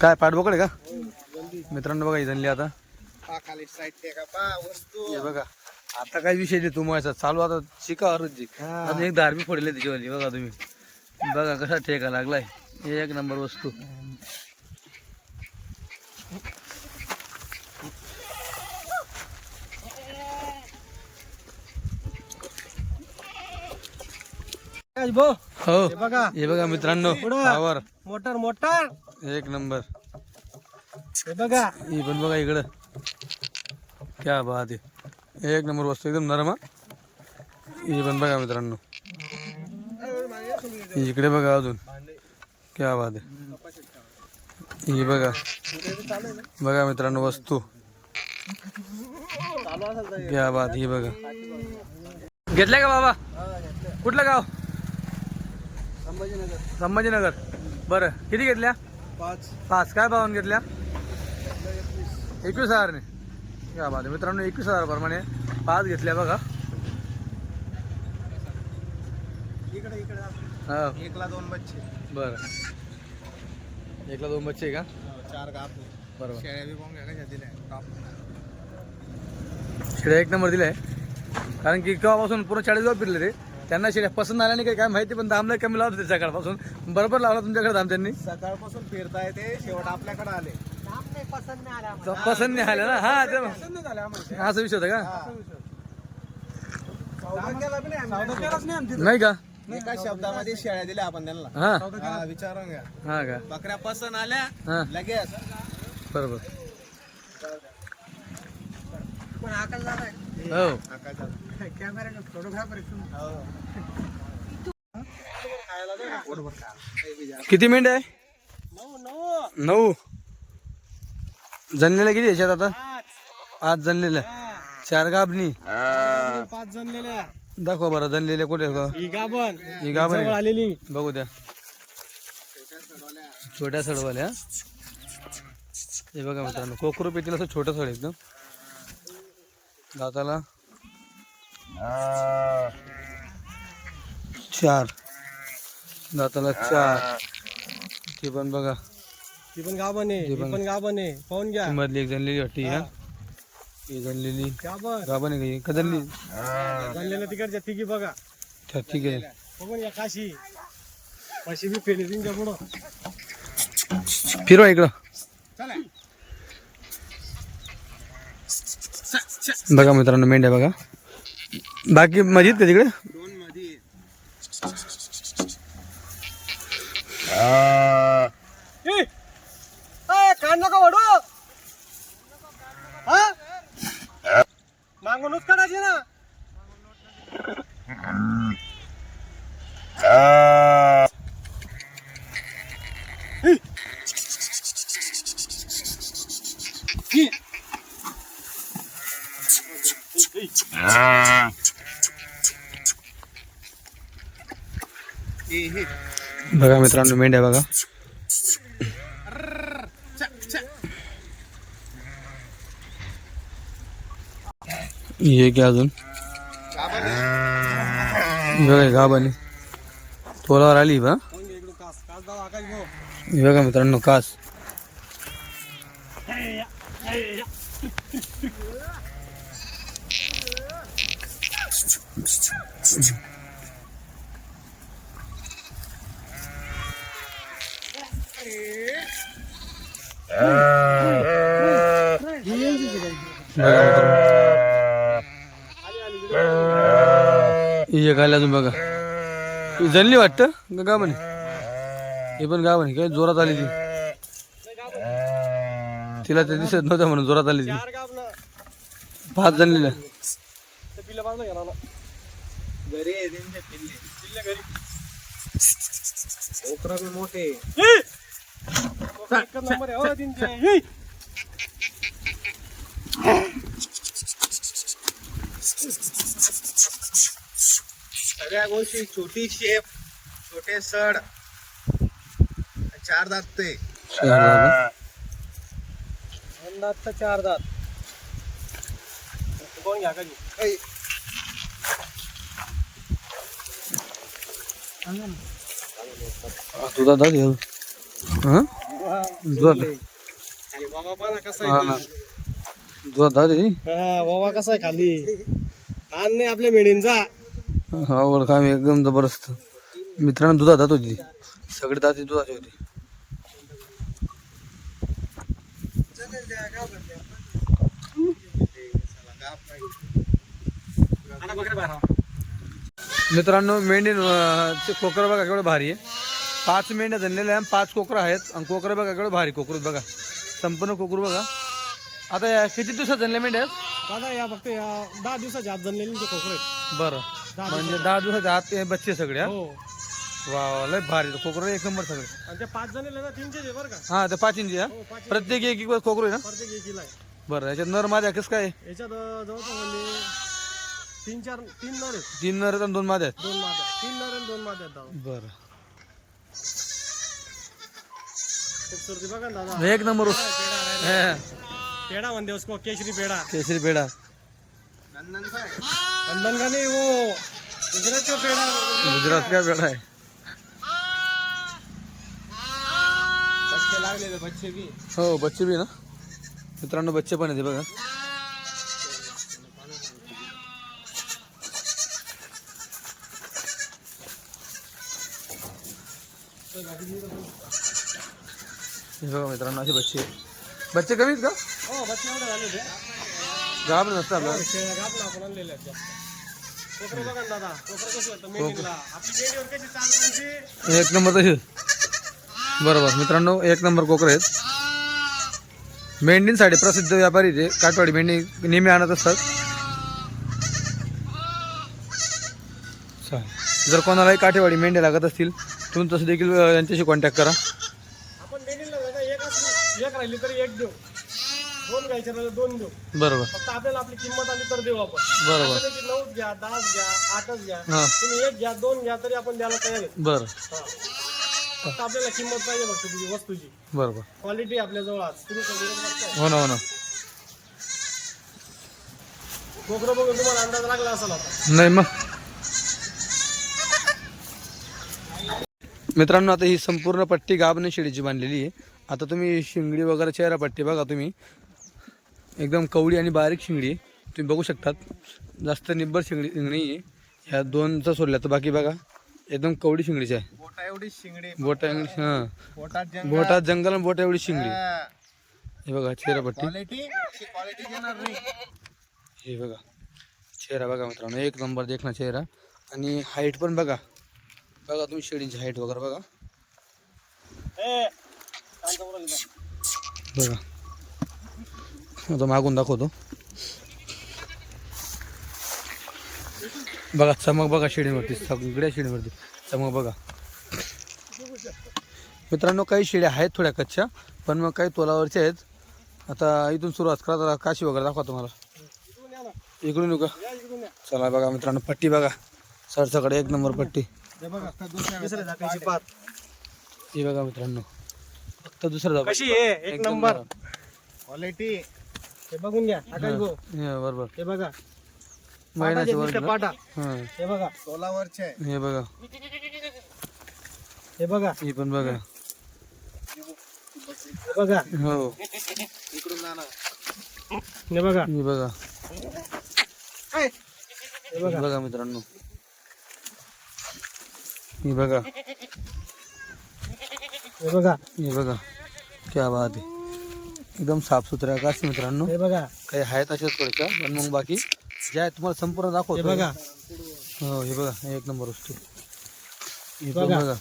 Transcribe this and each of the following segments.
काय पाठबोकड आहे का? मित्रांनो बघा ही जनली आता. हे बघा आता काय विषय नाही तुम्हाला चालू आता शिका जी अजून एक धार्मिक फोडले त्याच्यावाली बघा तुम्ही. बघा कसा ठेका लागलाय. एक नंबर वस्तू. हो. हे बघा. हे बघा मित्रांनो. Power motor motor. एक नंबर. हे बघा. ही पण बघा इकडं. क्या बात आहे. एक नंबर वस्तू एकदम नरम हा. ही पण बघा मित्रांनो. इकडे बघा अजून. क्या बात आहे. ही बघा. बघा मित्रांनो वस्तू. क्या बात ही बघा. घेतल्या का बाबा? कुठलं गाव? संभाजीनगर. संभाजीनगर. बरं. किती घेतल्या? पाच. पाच. काय भावान घेतल्या? एकवीस. हजारने. या बात. मित्रांनो एकवीस हजार प्रमाणे पाच घेतल्या बघा. इकडे इकडे हो. एकला दोन बच्चे. बरं. एकला दोन बच्चे का? चार गाप बरोबर. दिल्या? शेळ्या एक नंबर दिलाय कारण की केव्हापासून पूर्ण चाळीस गाव फिरले ते. त्यांना शेळ्या पसंत आल्या नाही काही काय माहिती पण दाम लय कमी लावत होते सकाळपासून. बरोबर लावला तुमच्याकडे दाम त्यांनी सकाळपासून फिरताय ते शेवट आपल्याकडे आले. पसंत नाही आला ना? हा ते असा विषय होता का? सौदा केला बी नाही आम्ही. सौदा केलाच नाही आम्ही तिथं. नाही का? एका शब्दामध्ये शेळ्या दिल्या आपण त्यांना. हा. हा, विचारून घ्या. हा का? बकऱ्या पसंत आल्या हा. लगेच. बरोबर. पण आकाश झालाय हो कॅमेरा फोटोग्राफर किती मिनिट आहे? नऊ. जनलेल्या किती याच्यात आता? पाच जनलेल्या चार गाबनी पाच जणलेल्या दाखवा बरं जनलेल्या कुठे? ही गाबन ही? आलेली. बघू द्या. छोट्या सडवाल्या. हे बघा मित्रांनो कोकरू पेटीला असं छोटं सड एकदम दाताला चार. दाताला चार. ती पण बघा. ती पण गाबन आहे ती पण- पण गाबन आहे. पाहून घ्या. ती मधली एक जनलेली वाटते ही. जनलेली गाबन. गाभण आहे का ही? का जनली जणलेल्या तिकडच्या तिघी बघा. अच्छा, ठीक आहे बघून या काशी. काशी बी फेली तुमच्या पुढं फिरवा इकडं. बघा मित्रांनो मेंढ्या बघा. बाकी मजेत का तिकडे दोन मध्ये काढ नका वडू हा मागूनच काढायची ना बघा मित्रांनो मेंढ्या बघा. हे की अजून. बघा गाबाने तोलावर आली बा इकडून कास कास बघा मित्रांनो कास बघा मित्रांनो हे एक अजून बघा. जणली वाटतं? का म्हणे? हे पण गाबानी काय जोरात आली ती. तिला ते दिसत नव्हतं म्हणून जोरात आली ती. पाच जणलेल्या बाजूला घ्या ना घरी आहे त्यांच्या पिल्ले पिल्ले घरी ओकरा बी मोठे एकच नंबर आहे हो त्यांचे ही. सगळ्या गोष्टी छोटी शेप छोटे सड. चार दात ते. दात चार दात. कोण घ्या का तुझा दाद घेऊ हा? बाबा पाहा कसा हा दादी हा बाबा कसा आहे खाली? ताण नाही आपल्या मेढींचा हा ओळखा मी एकदम जबरदस्त. मित्रांनो दुधात दात होती. सगळे दाती दुधाची होती. मित्रांनो मेंढी कोकरं बघा केवढं भारी आहे. पाच मेंढ्या धरलेल्या आहे पाच कोकरं आहेत. आणि कोकरं बघा केवढं भारी कोकरू बघा. संपूर्ण कोकरू बघा. आता या किती दिवसात धरले मेंढ्या आहेत? दादा या फक्त या दहा दिवसाच्या आत जणलेली ते खोकरे बरं. म्हणजे दहा दिवसाच्या आत ते बच्चे सगळे हा? हो. वा वा, लय भारी. कोकरं एक नंबर सगळे. आणि पाच ना आहे बरं का? हा ते पाच इंची हा? हो पाच प्रत्येक एक एक कोकरू आहे ना? प्रत्येक एकीला आहे. बरं याच्यात नर माझ्या कसं काय? याच्यात अं, जवळपास म्हणजे तीन चार तीन नर आहेत. तीन नर आहेत आणि दोन माझ्या आहेत? दोन माद्या तीन नर आणि दोन माद्या आहेत दादा. बरं. खूपसूरती बघा ना दादा. एक नंबर पेढा आहे. हे, पेढा म्हणते उसको केशरी पेढा. केसरी पेढा. नंदन का नाही वो गुजरात का पेढा गुजरात का पेढा आहे. बच्चे लागलेले बच्चे बी. हो बच्चे बी ना? मित्रांनो बच्चे पण येते बघा. हे बघा मित्रांनो असे बच्चे. बच्चे कमी आहेत का? हो बच्चे एवढे झाले घाबरत नसतं आपल्याला आपण आणलेले आहेत. एक नंबर तशी. बरोबर. मित्रांनो एक नंबर कोकरे आहेत. मेंढींसाठी प्रसिद्ध व्यापारी ते काटवाडी मेंढी नेहमी आणत असतात. जर कोणालाही काठेवाडी मेंढ्या लागत असतील तुम्ही तसं देखील यांच्याशी कॉन्टॅक्ट करा. आपण एक राहिली तरी एक देऊ. दोन घ्यायचे राहिले दोन देऊ. बरोबर. फक्त आपल्याला आपली किंमत आली तर देऊ आपण. बरोबर. की नऊच घ्या दहाच घ्या आठच घ्या हां. तुम्ही एक घ्या दोन घ्या तरी आपण द्यायला तयार आहे. बरं. हा. फक्त आपल्याला किंमत पाहिजे फक्त तुझी वस्तूची. बरोबर. क्वालिटी आपल्या जवळ आज. तुम्ही सगळे बघताय. हो ना हो ना. कोकरं बघून तुम्हाला अंदाज लागला असेल आता. नाही मग. मित्रांनो आता ही संपूर्ण पट्टी गाबने शिडीची बांधलेली आहे. आता तुम्ही शिंगडी वगैरे चेहरा पट्टी बघा तुम्ही. एकदम कवडी आणि बारीक शिंगडी. तुम्ही बघू शकतात. जास्त निब्बर शिंगडी नाही आहे. ह्या दोनचा सोडल्या तर बाकी बघा. एकदम कवडी शिंगडीची आहे. बोटा एवढी शिंगडी. बोटा हां. बोटात बोटात जंगल आणि बोटा एवढी शिंगडी. हे. बघा चेहरा पट्टी. क्वालिटी क्वालिटी देणार नाही. हे बघा चेहरा बघा मित्रांनो. एक नंबर देखना चेहरा. आणि हाईट पण बघा. बघा तुम्ही शेडींची हाईट वगैरे बघा. बघा. आता मागून दाखवतो. बघा चमक बघा शेडीवरती सगळ्या शेडीवरती चमक बघा. मित्रांनो काही शेड्या आहेत थोड्या कच्च्या पण मग काही तोलावरच्या आहेत. आता इथून सुरुवात करा जरा काशी वगैरे दाखवा तुम्हाला. इकडून येऊ का. चला बघा मित्रांनो पट्टी बघा. सरसकडे एक नंबर पट्टी. हे बघा ही मित्रांनो. फक्त दुसरं आहे? एक नंबर. क्वालिटी हे बघून घ्या आकाश भाऊ हे बरोबर हे बघा महिन्याचे पाटाचे वर नुसते ना? पाटा हा हे बघा सोलावरचे हे बघा हे बघा ही पण बघा हे बघा हो इकडून हे बघा ही बघा हे ही बघा बघा मित्रांनो ही बघा हे बघा ही बघा क्या बात आहे एकदम साफसुथऱ्या काशी मित्रांनो? हे बघा. काही आहेत अशाच थोड्याशा पण मग बाकी ज्या आहेत तुम्हाला संपूर्ण दाखवतो बघा. हो हे बघा एक नंबर वस्तू. ही पण बघा.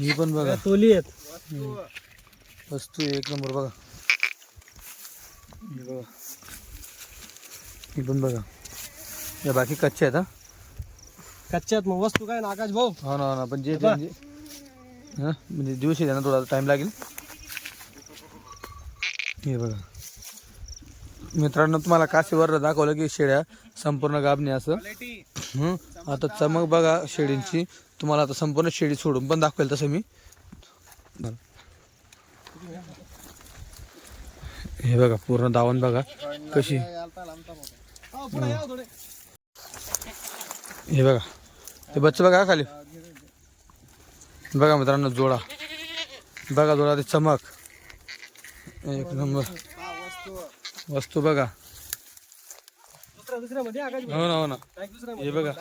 ही पण बघा. तोली आहेत. वस्तू एक नंबर बघा. हे बघा. ही पण बघा. या बाकी कच्च्या आहेत हा? कच्च्यात मग वस्तू काय ना आकाश भाऊ? हो ना हो ना. पण जे. म्हणजे हां? म्हणजे दिवस आहे ना थोडा टाईम लागेल. हे बघा. मित्रांनो तुम्हाला काशीवर दाखवलं की शेळ्या संपूर्ण गाबणे असं. आता चमक बघा शेळींची. तुम्हाला आता संपूर्ण शेळी सोडून पण दाखवेल तसं मी. हे बघा पूर्ण दावण बघा. कशी? हो, बघा. ते बच्चे बघा खाली. बघा मित्रांनो जोडा. बघा जोरा ते चमक. एक नंबर. वस्तू बघा. हो ना हो ना. हे बघा.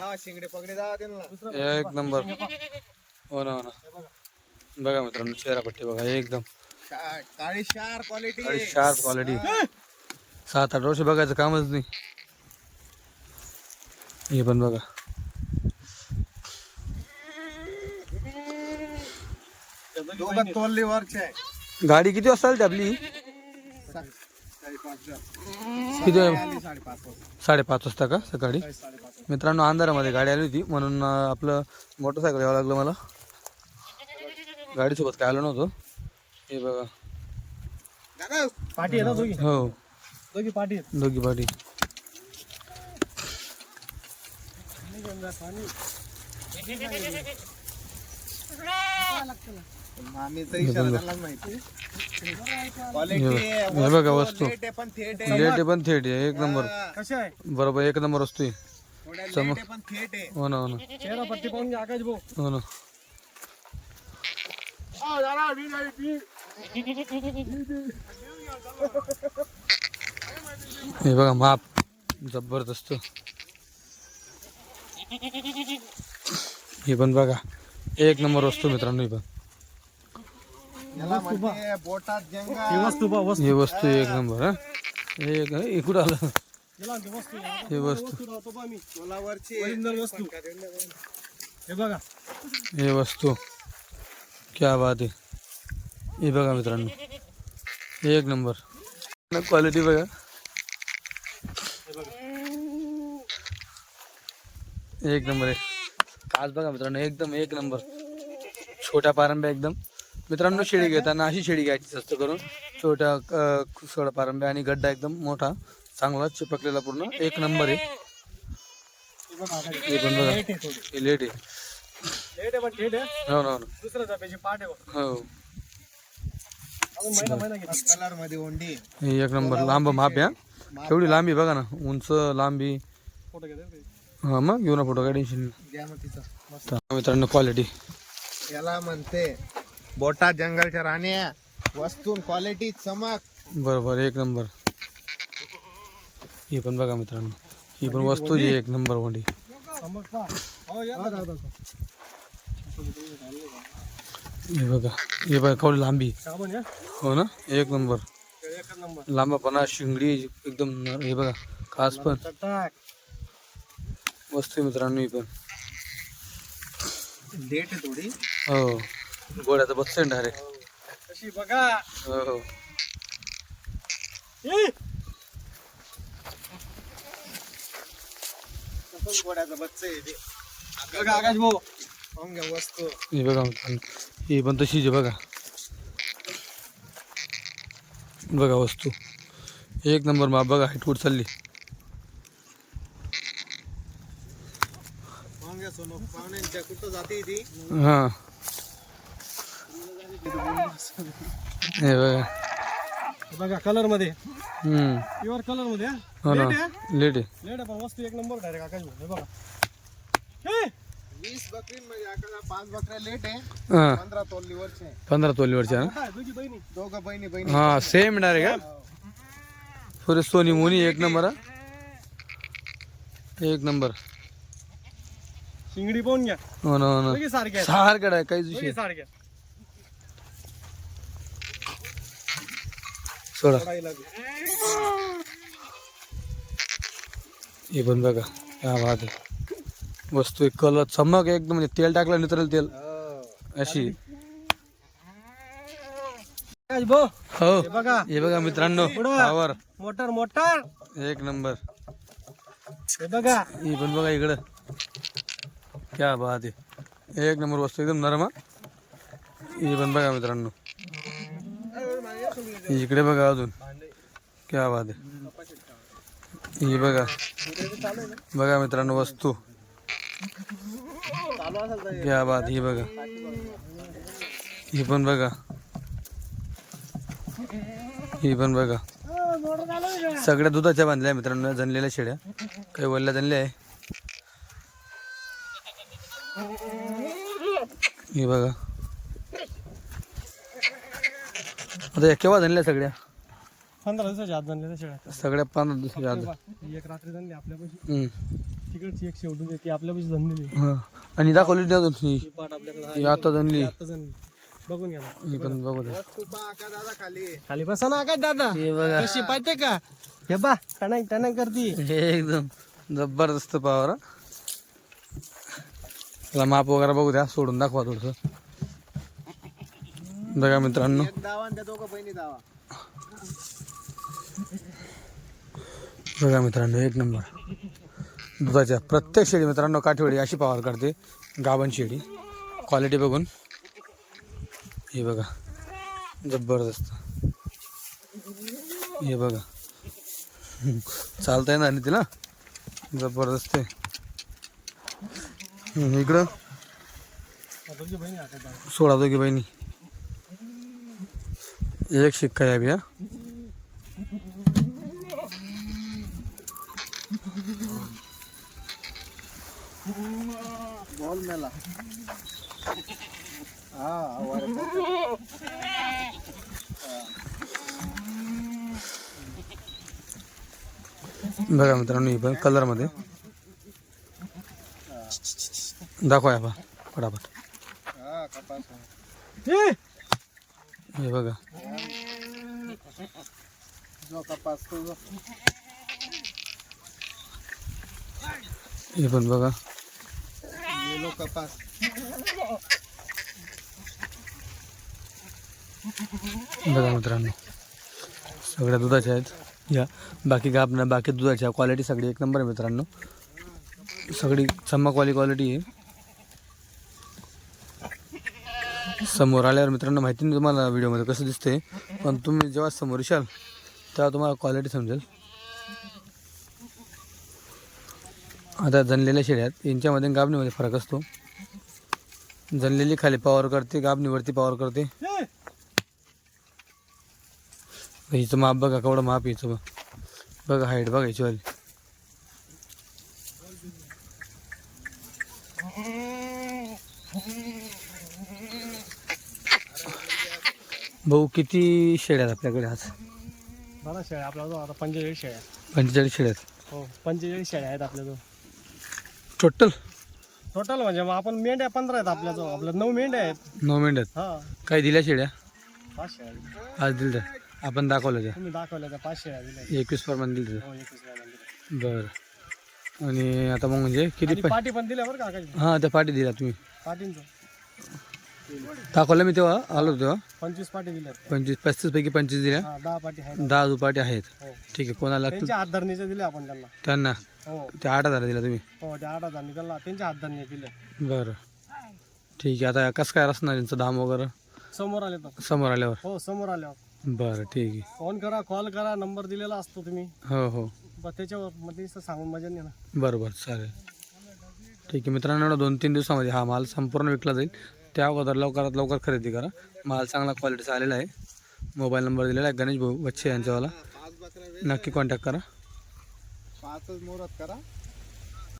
एक नंबर. हो ना हो ना. बघा मित्रांनो चेहरापट्टी बघा एकदम. काळी शार क्वालिटी शार्प क्वालिटी सात आठ वर्ष बघायचं कामच नाही. हे पण बघा. दोघं तोलली वरचे. आहे गाडी किती वाजता आली आपली? किती साडेपाच वाजता. का सकाळी? मित्रांनो अंधारामध्ये गाडी आली होती म्हणून आपलं मोटरसायकल यावं लागलं मला. गाडीसोबत काय आलो नव्हतो. हे बघा. पाठी हो. दोघी पाठी दोघी पाठी. माहिती हे बघा वस्तू लेट आहे पण थेट आहे. लेट आहे पण थेट आहे एक नंबर. कसे आहे? बरोबर एक नंबर वस्तू आहे. थोड्या लेट आहे पण थेट आहे. हो ना हो ना. चेहरा पट्टी पाहून घ्या आकाश भाऊ. हो ना. हे बघा माप. जबरदस्त. हे पण बघा एक नंबर वस्तू मित्रांनो हे पण. ही जंगा वस्तू बा वस्तू. हे वस्तू एक नंबर हा. एक हे आलं. हे वस्तू. हे बघा. हे वस्तू. क्या बात आहे. हे बघा मित्रांनो. एक नंबर. क्वालिटी बघा. एक नंबर आहे. काच बघा मित्रांनो एकदम एक नंबर. छोट्या पारंब्या एकदम. मित्रांनो शेळी घेताना अशी शेळी घ्यायची जास्त करून. छोट्या छोट्या पारंब्या आणि गड्डा एकदम मोठा चांगला चिपकलेला पूर्ण. एक नंबर आहे. हे हे लेट आहे हे लेट आहे. लेट आहे पण लेट आहे. हो ना हो. ना. हो. कलरमध्ये ओंडी. हे एक नंबर लांब माप आहे हा. केवढी लांबी बघा ना. उंच लांबी. फोटो हा मग घेऊ ना फोटो काय टेन्शन तिचा मित्रांनो क्वालिटी याला म्हणते बोटात जंगलच्या राण्या वस्तू क्वालिटी चमक बरोबर एक नंबर ही पण बघा मित्रांनो ही पण वस्तू जी एक नंबर वंडी हो या बघा हे बघा केवढी लांबी हो ना एक नंबर लांबापणा शिंगडी एकदम हे बघा कास पण वस्तू मित्रांनो ही पण डेट थोडी हो गोड्याचं बसतं डायरेक्ट कशी बघा. हो हो. ए! तसंच गोड्याचं बच्च आहे ते. बघा आकाश भाऊ. पाहून घ्या वस्तू हे बघा मित्रांनो ही पण तशीच आहे बघा. बघा वस्तू. एक नंबर माप बघा हाईट कुठं चालली. पाहून घ्या सोनो पाहुण्यांच्या कुठं जाते ती? हां. हे बघा. बघा कलरमध्ये. हम्म. प्युअर कलरमध्ये हा. हो ना. लेट आहे लेट आहे लेट आहे पण वस्तू एक नंबर डायरेक्ट आकाश भाऊ हे बघा! वीस बकरी म्हणजे आकाला पाच बकऱ्या लेट आहे. हां. पंधरा तोलली वरचे आहे. पंधरा तोलीवरच्या ना काय दोघी बहिणी? दोघं बहिणी बहिणी. हां सेम डायरेक्ट का पुरे सोनी मोनी एक नंबर हा? एक नंबर शिंगडी पाहून घ्या. हो ना हो ना. सारख्या आहेत. सारखं आहे काहीच सारख्या सोडा. हे पण बघा क्या बात आहे. वस्तू एक कलर चमक एकदम म्हणजे तेल टाकलं नितरेल तेल. अशी. हो. हे बघा. हे बघा मित्रांनो. पावर. Motor motor. एक नंबर. हे बघा. ही पण बघा इकडं. क्या बात आहे. एक नंबर वस्तू एकदम नरम. ही पण बघा मित्रांनो. इकडे बघा अजून. क्या बात आहे. ही बघा. बघा मित्रांनो वस्तू. क्या बाद ही बघा. ही पण बघा. ही पण बघा. सगळ्या दुधाच्या बांधल्या मित्रांनो जनलेल्या शेड्या. काही वल्ल्या जनल्या आहे. ही बघा. आता या केव्हा झाल्या सगळ्या? पंधरा दिवसाच्या आत शेळ्या. सगळ्या पंधरा दिवसाच्या ही एक रात्री झाली आपल्यापाशी हम्म. तिकडची एक शेवटून ती आपल्यापाशी जमलेली हा. आणि दाखवली नाही अजून ही? ही पाट आपल्याकडे ही आता जनली आता जणली बघून घ्या ना. ही पण बघू दे खूप आका दादा खाली खाली बसा ना काय दादा? हे बघा. कशी पाहिजे का? हे बा टणक टणक करती. हे एकदम जबरदस्त पावर त्याला माप वगैरे बघू द्या सोडून दाखवा थोडस. बघा मित्रांनो. आणि बघा मित्रांनो एक नंबर. दुधाच्या प्रत्येक शेळी मित्रांनो काठीवडी अशी पावर करते गाभण शेळी. क्वालिटी बघून. हे बघा. जबरदस्त. हे बघा. चालता येणार नाही तिला जबरदस्त आहे. इकडं. सोळा दोघी बहिणी. एक शिक्का यावी हा बॉल मेला हा. बघा मित्रांनो ही पण कलरमध्ये दाखवा बा फटाफट! हे बघा. हे पण बघा येलो कपास बघा मित्रांनो सगळ्या दुधाच्या आहेत. या बाकी गाब बाकी दुधाच्या क्वालिटी सगळी एक नंबर आहे मित्रांनो. सगळी चमकवाली क्वालिटी आहे. समोर आल्यावर मित्रांनो माहिती नाही तुम्हाला व्हिडिओमध्ये कसं दिसते पण तुम्ही जेव्हा समोर येशाल तेव्हा तुम्हाला क्वालिटी समजेल. आता जनलेल्या शेळ्या आहेत. यांच्यामध्ये गाबणीमध्ये फरक असतो. जनलेली खाली पावर करते गाबणीवरती पावर करते. हिचं माप बघा केवढं माप हिचं बघ. बघा हाईट बघा हिची वाली भाऊ किती शेळ्या आहेत आपल्याकडे आज? बरा शेळ्या आपल्याजवळ आता पंचेचाळीस शेळ्या पंचेचाळीस शेळ्या आहेत. हो पंचेचाळीस शेळ्या आहेत आपल्याजवळ टोटल टोटल म्हणजे मग आपण मेंढ्या पंधरा आहेत आपल्याजवळ आपल्या नऊ मेंढ्या आहेत. नऊ मिनिटात हा. काही दिल्या शेळ्या? पाच शेळ्या. आज दिल्या. आपण दाखवलं त्या. तुम्ही दाखवल्या त्या पाच शेळ्या दिल्या. एकवीस प्रमाणे दिलं हो एकवीस दिल्या. बरं. आणि आता मग म्हणजे किती आणि पै पाटी पण दिल्या बरं का आकाश हां त्या पाठी दिल्या तुम्ही. पाटींचं. दाखवलं मी तेव्हा आलो तेव्हा. पंचवीस पाटी दिल्यात. पंचवीस पस्तीस पैकी पंचवीस दिल्या. हा दहा पाटी आहेत. दहा दुपाटी आहेत. हो. ठीक आहे कोणाला लागतील? त्यांच्या हात धरणीचे दिले आपण त्यांना. त्यांना? हो. ते आठ हजार दिला तुम्ही? हो त्या आठ हजार त्यांना त्यांच्या हात धरणी दिले. बरं. ठीक आहे आता कसं काय असणार यांचं दाम वगैरे? समोर आले तर. समोर आल्यावर? हो समोर आल्यावर. बरं ठीक आहे. फोन करा कॉल करा नंबर दिलेला असतो तुम्ही. हो हो. त्याच्यावर ते सांगून मजा नाही ना. बरं बरं चालेल. ठीक आहे मित्रांनो दोन तीन दिवसामध्ये हा माल संपूर्ण विकला जाईल. त्या अगोदर लवकरात लवकर खरेदी करा. माल चांगला क्वालिटीचा आलेला आहे. मोबाईल नंबर दिलेला आहे गणेश भाऊ बच्चे यांच्यावाला. नक्की कॉन्टॅक्ट करा. पाचच मुहूर्त करा.